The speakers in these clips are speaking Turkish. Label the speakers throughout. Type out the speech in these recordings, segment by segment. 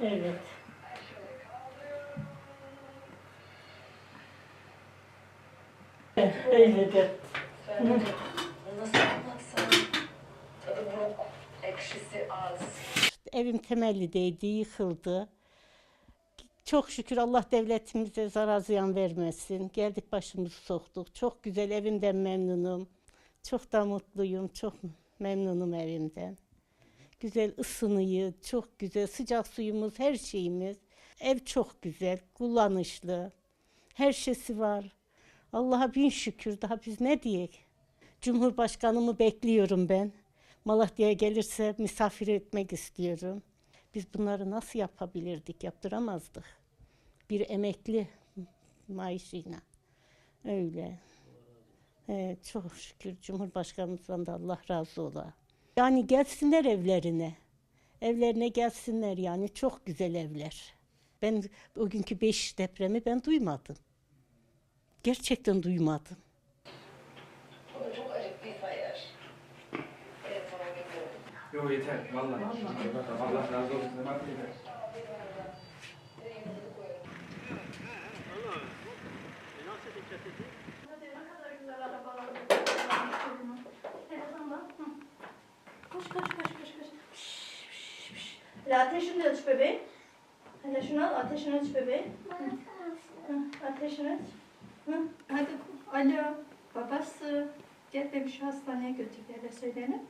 Speaker 1: Evet. Öyledir.
Speaker 2: Nasıl anlatsam tadı ekşisi az.
Speaker 1: Evim temellideydi, yıkıldı. Çok şükür Allah devletimize zarar ziyan vermesin. Geldik başımızı soktuk. Çok güzel evimden memnunum. Çok da mutluyum. Çok memnunum evimden. Güzel ısınıyı, çok güzel sıcak suyumuz, her şeyimiz. Ev çok güzel, kullanışlı. Her şeysi var. Allah'a bin şükür. Daha biz ne diyek? Cumhurbaşkanımı bekliyorum ben. Malatya'ya gelirse misafir etmek istiyorum. Biz bunları nasıl yapabilirdik? Yaptıramazdık. Bir emekli maaşıyla. Öyle. Evet, çok şükür Cumhurbaşkanımızdan da Allah razı ola. Yani gelsinler evlerine. Evlerine gelsinler yani çok güzel evler. Ben o günkü beş depremi ben duymadım. Gerçekten duymadım.
Speaker 3: Yok yeter vallahi. Allah razı olsun. Yeter.
Speaker 4: Koş koş koş koş. Hele ateşini de aç bebeğim. Hele şunu al ateşini aç bebeğim. Ateşini aç. Hadi alo babası. Gel beni şu hastaneye götür hele söyleyelim.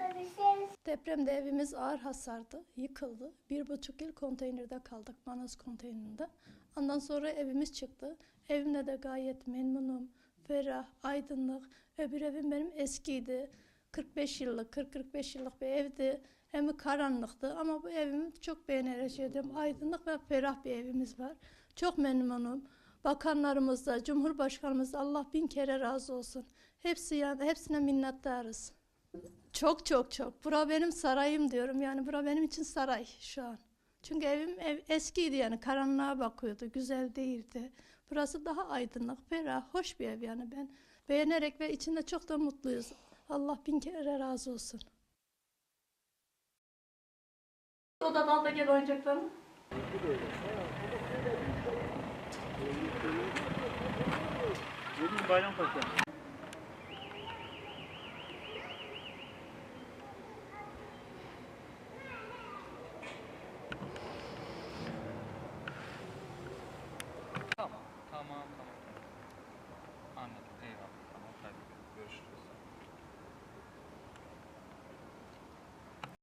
Speaker 5: Depremde evimiz ağır hasardı, yıkıldı. Bir buçuk yıl konteynerde kaldık, Manas konteynerinde. Ondan sonra evimiz çıktı. Evimde de gayet memnunum, ferah, aydınlık. Öbür evim benim eskiydi. 45 yıllık, 40-45 yıllık bir evdi. Hem karanlıktı ama bu evimi çok beğenerek yaşadım. Aydınlık ve ferah bir evimiz var. Çok memnunum. Bakanlarımız da, Cumhurbaşkanımız da Allah bin kere razı olsun. Hepsi yani, hepsine minnettarız. Çok çok çok. Bura benim sarayım diyorum. Yani bura benim için saray şu an. Çünkü evim ev eskiydi yani karanlığa bakıyordu. Güzel değildi. Burası daha aydınlık, ferah, hoş bir ev yani ben beğenerek ve içinde çok da mutluyuz. Allah bin kere razı olsun. Odadan al da gel oyuncaklarını.
Speaker 6: Bugün bayram partisi.